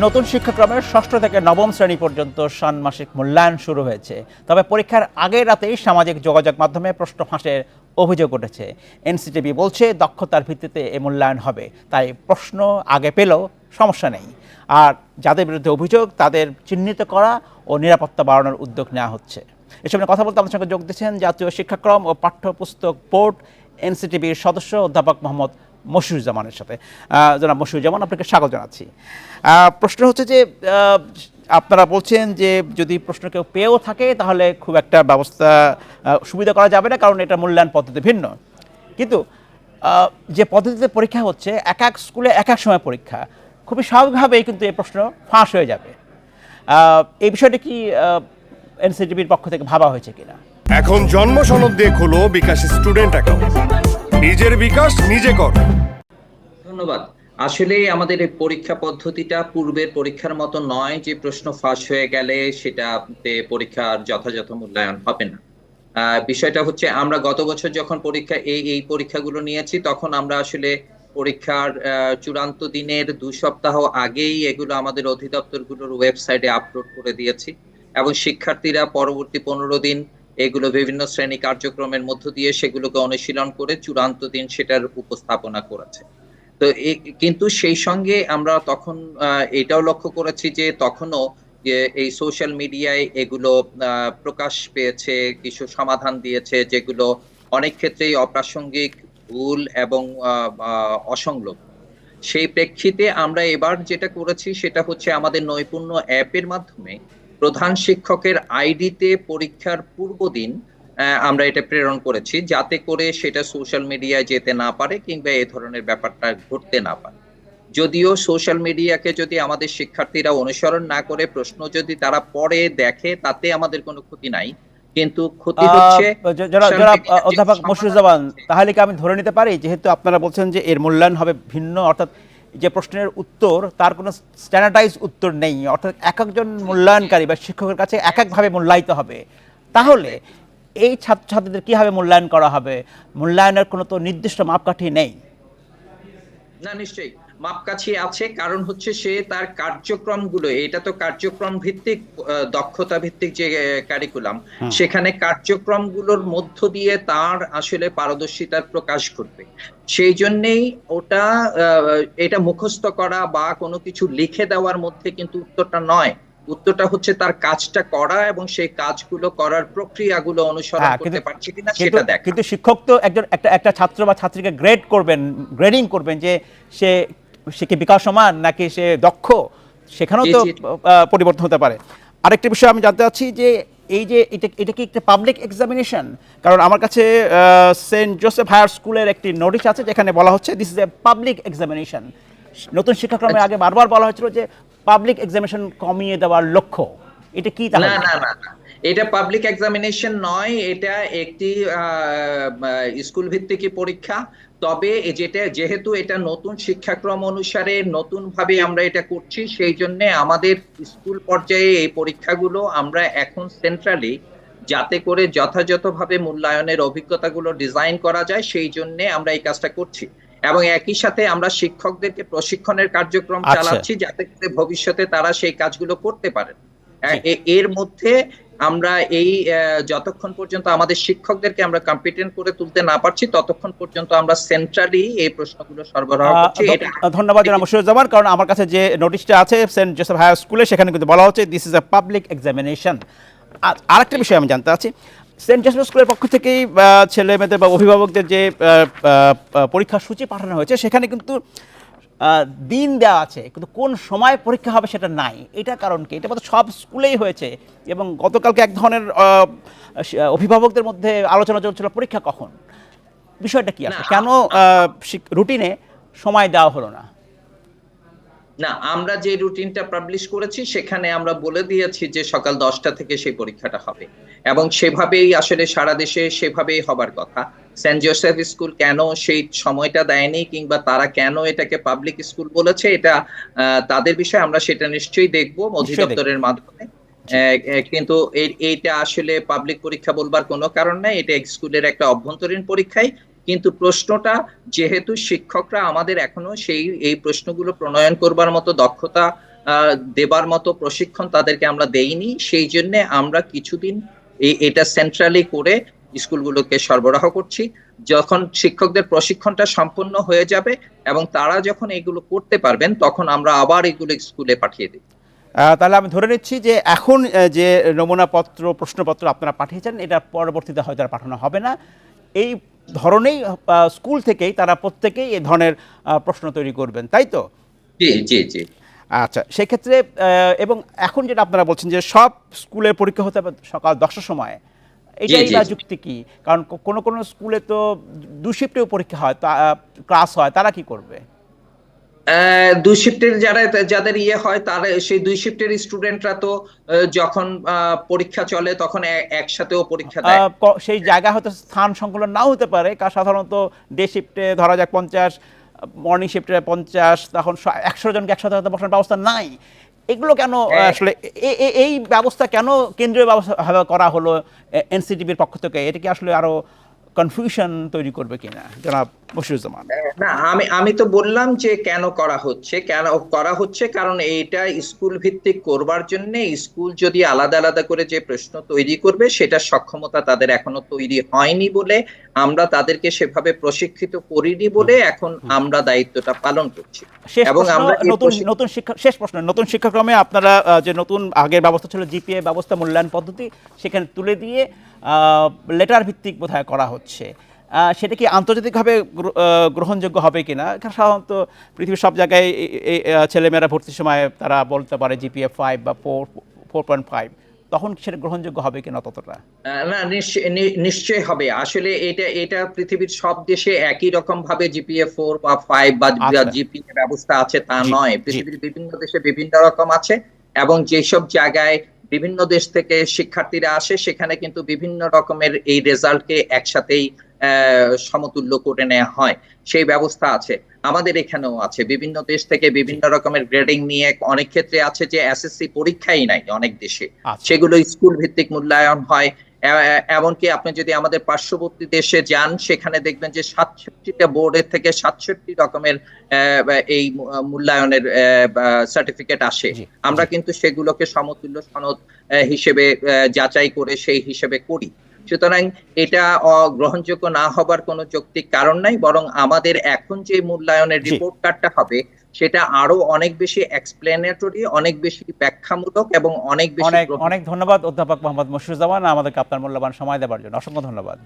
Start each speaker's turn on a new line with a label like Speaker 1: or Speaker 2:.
Speaker 1: নতুন শিক্ষাক্রমের ষষ্ঠ থেকে নবম শ্রেণি পর্যন্ত ষান্মাসিক মূল্যায়ন শুরু হয়েছে। তবে পরীক্ষার আগের রাতেই সামাজিক যোগাযোগ মাধ্যমে প্রশ্ন ফাঁসের অভিযোগ উঠেছে। এনসিটিভি বলছে, দক্ষতার ভিত্তিতে এ মূল্যায়ন হবে। তাই প্রশ্ন আগে পেলেও সমস্যা নেই। আর যাদের বিরুদ্ধে অভিযোগ, তাদের চিহ্নিত করা ও নিরাপত্তা বাড়ানোর উদ্যোগ নেওয়া হচ্ছে। এসব নিয়ে কথা বলতে আমাদের সঙ্গে যোগ দিচ্ছেন জাতীয় শিক্ষাক্রম ও পাঠ্যপুস্তক বোর্ড এনসিটিভির সদস্য অধ্যাপক মোহাম্মদ মশিউজ্জামানের সাথে। জনাব মশিউজ্জামান, আপনাকে স্বাগত জানাচ্ছি। প্রশ্ন হচ্ছে যে আপনারা বলছেন যে, যদি প্রশ্ন কেউ পেয়েও থাকে, তাহলে খুব একটা ব্যবস্থা সুবিধা করা যাবে না, কারণ এটা মূল্যায়ন পদ্ধতি ভিন্ন। কিন্তু যে পদ্ধতিতে পরীক্ষা হচ্ছে, এক এক স্কুলে এক এক সময় পরীক্ষা। খুবই স্বাভাবিকভাবেই কিন্তু এই প্রশ্ন ফাঁস হয়ে যাবে। এই বিষয়টা কি এনসিটিভির পক্ষ থেকে ভাবা হয়েছে কিনা?
Speaker 2: এখন জন্ম সনদ দিয়ে খোলো বিকাশ স্টুডেন্ট অ্যাকাউন্ট। নিজের বিকাশ নিজে কর।
Speaker 3: ধন্যবাদ। আসলে আমাদের এই পরীক্ষা পদ্ধতিটা পূর্বের পরীক্ষার মতো নয় যে প্রশ্ন ফাঁস হয়ে গেলে সেটাতে পরীক্ষার যথাযথ মূল্যায়ন হবে না। বিষয়টা হচ্ছে আমরা গত বছর যখন পরীক্ষা এই এই পরীক্ষাগুলো নিয়েছি, তখন আমরা আসলে পরীক্ষার চূড়ান্ত দিনের দু সপ্তাহ আগেই এগুলো আমাদের অধিদপ্তরগুলোর ওয়েবসাইটে আপলোড করে দিয়েছি। এবং শিক্ষার্থীরা পরবর্তী পনেরো দিন এগুলো বিভিন্ন শ্রেণি কার্যক্রমের মধ্য দিয়ে সেগুলোকে অনুশীলন করে চূড়ান্ত দিন সেটার উপস্থাপনা করেছে। তো কিন্তু সেই সঙ্গে আমরা তখন এটাও লক্ষ্য করেছি যে তখনও যে এই সোশ্যাল মিডিয়ায় এগুলো প্রকাশ পেয়েছে, কিছু সমাধান দিয়েছে, যেগুলো অনেক ক্ষেত্রেই অপ্রাসঙ্গিক, ভুল এবং অসংলগ্ন। সেই প্রেক্ষিতে আমরা এবার যেটা করেছি সেটা হচ্ছে আমাদের নৈপুণ্য অ্যাপের মাধ্যমে প্রধান শিক্ষকের আইডিতে পরীক্ষার পূর্বদিন আমরা এটা প্রেরণ করেছি যাতে করে সেটা সোশ্যাল মিডিয়ায় যেতে না পারে কিংবা এ ধরনের ব্যাপারটা ঘটতে না পারে। যদিও সোশ্যাল মিডিয়াকে যদি আমাদের শিক্ষার্থীরা অনুসরণ না করে প্রশ্ন যদি তারা পড়ে দেখে তাতে আমাদের কোনো ক্ষতি নাই। কিন্তু ক্ষতি হচ্ছে
Speaker 1: অধ্যাপক
Speaker 3: সমাধান
Speaker 1: তাহলে কি আমি ধরে নিতে পারি? যেহেতু আপনারা বলছেন যে এর মূল্যায়ন হবে ভিন্ন অর্থাৎ যে প্রশ্নের উত্তর, তার কোনো স্ট্যান্ডার্ডাইজ উত্তর নেই। অর্থাৎ এক একজন মূল্যায়নকারী বা শিক্ষকের কাছে এক একভাবে মূল্যায়িত হবে। তাহলে এই ছাত্রছাত্রীদের কীভাবে মূল্যায়ন করা হবে? মূল্যায়নের কোনো তো নির্দিষ্ট মাপকাঠি নেই।
Speaker 3: না, নিশ্চয়ই। মাপকাঠি আছে কারণ হচ্ছে সে তার কার্যক্রমগুলো এটা তো কার্যক্রম ভিত্তিক দক্ষতা ভিত্তিক যে কারিকুলাম সেখানে কার্যক্রমগুলোর মধ্য দিয়ে তার আসলে পারদর্শিতার প্রকাশ ঘটবে। সেই জন্যেই ওটা এটা মুখস্থ করা বা কোনো কিছু লিখে দেওয়ার মধ্যে কিন্তু উত্তরটা নয়। উত্তরটা হচ্ছে তার কাজটা করা এবং সেই কাজগুলো করার প্রক্রিয়াগুলো অনুসরণ
Speaker 1: হ্যাঁ,
Speaker 3: করতে পারছে কিনা সেটা দেখা
Speaker 1: কিন্তু শিক্ষক তো একজন একটা একটা ছাত্র বা ছাত্রীকে গ্রেড করবেন গ্রেডিং করবেন যে সে সে কি বিকাশমান নাকি সে দক্ষ? সেখানেও তো। পরিবর্তন হতে পারে। আরেকটি বিষয় আমি জানতে চাচ্ছি যে এই যে এটা এটা কি একটা পাবলিক এক্সামিনেশন কারণ আমার কাছে সেন্ট জোসেফ হায়ার স্কুলের একটি নোটিশ আছে যেখানে বলা হচ্ছে this is a public examination নতুন শিক্ষাক্রমে আগে বারবার বলা হয়েছিল যে পাবলিক এক্সামিনেশন কমিয়ে দেওয়ার লক্ষ্য। এটা কি তাহলে?
Speaker 3: না না না। এটা পাবলিক এক্সামিনেশন নয় এটা একটি স্কুল ভিত্তিক পরীক্ষা। তবে যেটা যেহেতু এটা নতুন শিক্ষাক্রম অনুসারে নতুন ভাবে আমরা এটা করছি সেই জন্য আমাদের স্কুল পর্যায়ে এই পরীক্ষাগুলো আমরা এখন সেন্ট্রালি যাতে করে যথাযথভাবে মূল্যায়নের অভিজ্ঞতাগুলো ডিজাইন করা যায় সেই জন্য আমরা এই কাজটা করছি। এবং একই সাথে আমরা শিক্ষকদেরকে প্রশিক্ষণের কার্যক্রম
Speaker 1: আচ্ছা।
Speaker 3: চালাচ্ছি যাতে করে ভবিষ্যতে তারা সেই কাজগুলো করতে পারেন। এর মধ্যে আমরা এই যতক্ষণ পর্যন্ত আমাদের শিক্ষকদেরকে আমরা কম্পিটেন্ট করে তুলতে না পারছি ততক্ষণ পর্যন্ত আমরা সেন্ট্রালি এই প্রশ্নগুলো সরবরাহ করছি। এটা
Speaker 1: ধন্যবাদ জনাব মুশিউজ্জামান কারণ আমার কাছে যে নোটিশটা আছে সেন্ট জোসেফ হায়ার স্কুলে সেখানে কিন্তু বলা হচ্ছে this is a public examination আরেকটা বিষয় আমি জানতে চাচ্ছি সেন্ট জোসেফ স্কুলের পক্ষ থেকেই ছেলে মেয়েদের বা অভিভাবকদের যে পরীক্ষার সূচি পাঠানো হয়েছে সেখানে কিন্তু দিন দেওয়া আছে কিন্তু কোন সময় পরীক্ষা হবে সেটা নাই। এটা কারণ কি? এটা মতো সব স্কুলেই হয়েছে এবং গতকালকে এক ধরনের অভিভাবকদের মধ্যে আলোচনা চলছিল পরীক্ষা কখন। বিষয়টা কি
Speaker 3: আছে?
Speaker 1: কেন রুটিনে সময় দেওয়া হলো না?
Speaker 3: না আমরা যে রুটিনটা পাবলিশ করেছি সেখানে আমরা বলে দিয়েছি যে সকাল দশটা থেকে সেই পরীক্ষাটা হবে। এবং সেভাবেই আসলে সারা দেশে সেভাবেই হবার কথা। সেন্ট জোসেফ স্কুল কেন সেই সময়টা দেয়নি কিংবা তারা কেন এটাকে পাবলিক স্কুল বলেছে এটা আহ, তাদের বিষয়ে আমরা সেটা নিশ্চয়ই দেখব অধিদপ্তরের মাধ্যমে। কিন্তু এই- এইটা আসলে পাবলিক পরীক্ষা বলবার কোনো কারণ নাই। এটা স্কুলের একটা অভ্যন্তরীণ পরীক্ষাই। কিন্তু প্রশ্নটা যেহেতু শিক্ষকরা আমাদের এখনও সেই, এই প্রশ্নগুলো প্রণয়ন করবার মতো দক্ষতা দেবার মতো প্রশিক্ষণ তাদেরকে আমরা দেইনি। সেই জন্য আমরা কিছুদিন এটা সেন্ট্রালি করে স্কুলগুলোকে সরবরাহ করছি। যখন শিক্ষকদের প্রশিক্ষণটা সম্পূর্ণ হয়ে যাবে এবং তারা যখন এগুলো করতে পারবেন, তখন আমরা আবার এগুলো স্কুলে পাঠিয়ে দিই
Speaker 1: তাহলে আমি ধরে নিচ্ছি যে এখন যে নমুনাপত্র, প্রশ্নপত্র আপনারা পাঠিয়েছেন, এটা পরবর্তীতে হয়তো আর পাঠানো হবে না। এই ধরনেই স্কুল থেকেই তারা প্রত্যেকেই এ ধরনের প্রশ্ন তৈরি করবেন তাই তো?
Speaker 3: জি জি জি।
Speaker 1: আচ্ছা সেক্ষেত্রে এবং এখন যেটা আপনারা বলছেন যে সব স্কুলের পরীক্ষা হতে হবে সকাল দশটার সময় এটাই বা যুক্তি কি? কারণ কোনো কোনো স্কুলে তো দু শিফটেও পরীক্ষা হয় তা ক্লাস হয় তারা কি করবে?
Speaker 3: দুই শিফটের যারা যাদের ইয়ে হয় তারা সেই দুই শিফটের স্টুডেন্টরা তো যখন পরীক্ষা চলে তখন একসাথেও পরীক্ষা দেয়।
Speaker 1: সেই জায়গা হয়তো স্থান সংকুলন নাও হতে পারে কারণ সাধারণত ডে শিফটে ধরা যাক পঞ্চাশ মর্নিং শিফটে পঞ্চাশ তখন একশো জনকে একসাথে বসানোর ব্যবস্থা নাই। এগুলো কেন
Speaker 3: হ্যাঁ।
Speaker 1: আসলে এই ব্যবস্থা কেন কেন্দ্রীয় ব্যবস্থা করা হলো এনসিটিভির পক্ষ থেকে? এটা কি আসলে আরও কনফিউশন তৈরি করবে কিনা? জনাব বশিরুজ্জামান
Speaker 3: না আমি আমি তো বললাম যে কেন করা হচ্ছে কেন করা হচ্ছে কারণ এইটা স্কুল ভিত্তিক করবার জন্য স্কুল যদি আলাদা আলাদা করে যে প্রশ্ন তৈরি করবে সেটা সক্ষমতা তাদের এখনও তৈরি হয়নি বলে আমরা তাদেরকে সেভাবে প্রশিক্ষিত করিনি বলে এখন আমরা দায়িত্বটা পালন করছি। এবং আমরা
Speaker 1: নতুন নতুন শিক্ষা শেষ প্রশ্ন নতুন শিক্ষাক্রমে আপনারা যে নতুন আগের ব্যবস্থা ছিল জিপিএ ব্যবস্থা মূল্যায়ন পদ্ধতি সেখানে তুলে দিয়ে লেটার ভিত্তিক বোধহয় করা হচ্ছে। সেটা কি আন্তর্জাতিকভাবে গ্রহণযোগ্য হবে কিনা কারণ সাধারণত পৃথিবীর সব জায়গায় ছেলেমেয়েরা ভর্তির সময় তারা বলতে পারে জিপিএ ফাইভ বা ফোর ফোর পয়েন্ট ফাইভ। তখন সেটা গ্রহণযোগ্য হবে কিনা ততটা?
Speaker 3: না নিশ্চয় নিশ্চয়ই হবে। আসলে এটা এটা পৃথিবীর সব দেশে একই রকম ভাবে জিপিএ ফোর বা ফাইভ বা
Speaker 1: আচ্ছা।
Speaker 3: জিপিএ ব্যবস্থা আছে তা নয়। পৃথিবীর বিভিন্ন দেশে বিভিন্ন রকম আছে এবং যেসব জায়গায় বিভিন্ন দেশ থেকে শিক্ষার্থীরা আসে সেখানে কিন্তু বিভিন্ন রকমের এই রেজাল্টকে একসাথেই আহ, সমতুল্য করে নেওয়া হয়। সেই ব্যবস্থা আছে আমাদের এখানেও আছে। বিভিন্ন দেশ থেকে বিভিন্ন রকমের গ্রেডিং নিয়ে অনেক ক্ষেত্রে আছে যে এসএসসি পরীক্ষাই নাই অনেক দেশে।
Speaker 1: আচ্ছা।
Speaker 3: সেগুলো স্কুল ভিত্তিক মূল্যায়ন হয় এমনকি আপনি যদি আমাদের পার্শ্ববর্তী দেশে যান সেখানে দেখবেন যে সাতষট্টিটা বোর্ডের থেকে সাতষট্টি রকমের এই মূল্যায়নের সার্টিফিকেট আসে। আমরা কিন্তু সেগুলোকে সমতুল্য সনদ হিসেবে যাচাই করে সেই হিসেবে করি। সুতরাং এটা গ্রহণযোগ্য না হবার কোনো যৌক্তিক কারণ নাই বরং আমাদের এখন যে মূল্যায়নের রিপোর্ট কার্ডটা হবে সেটা আরও অনেক বেশি এক্সপ্লেনেটরি অনেক বেশি ব্যাখ্যামূলক এবং অনেক বেশি
Speaker 1: অনেক অনেক ধন্যবাদ অধ্যাপক মোহাম্মদ মুশরুজ্জামান আমাদেরকে আপনার মূল্যবান সময় দেওয়ার জন্য। অসংখ্য ধন্যবাদ।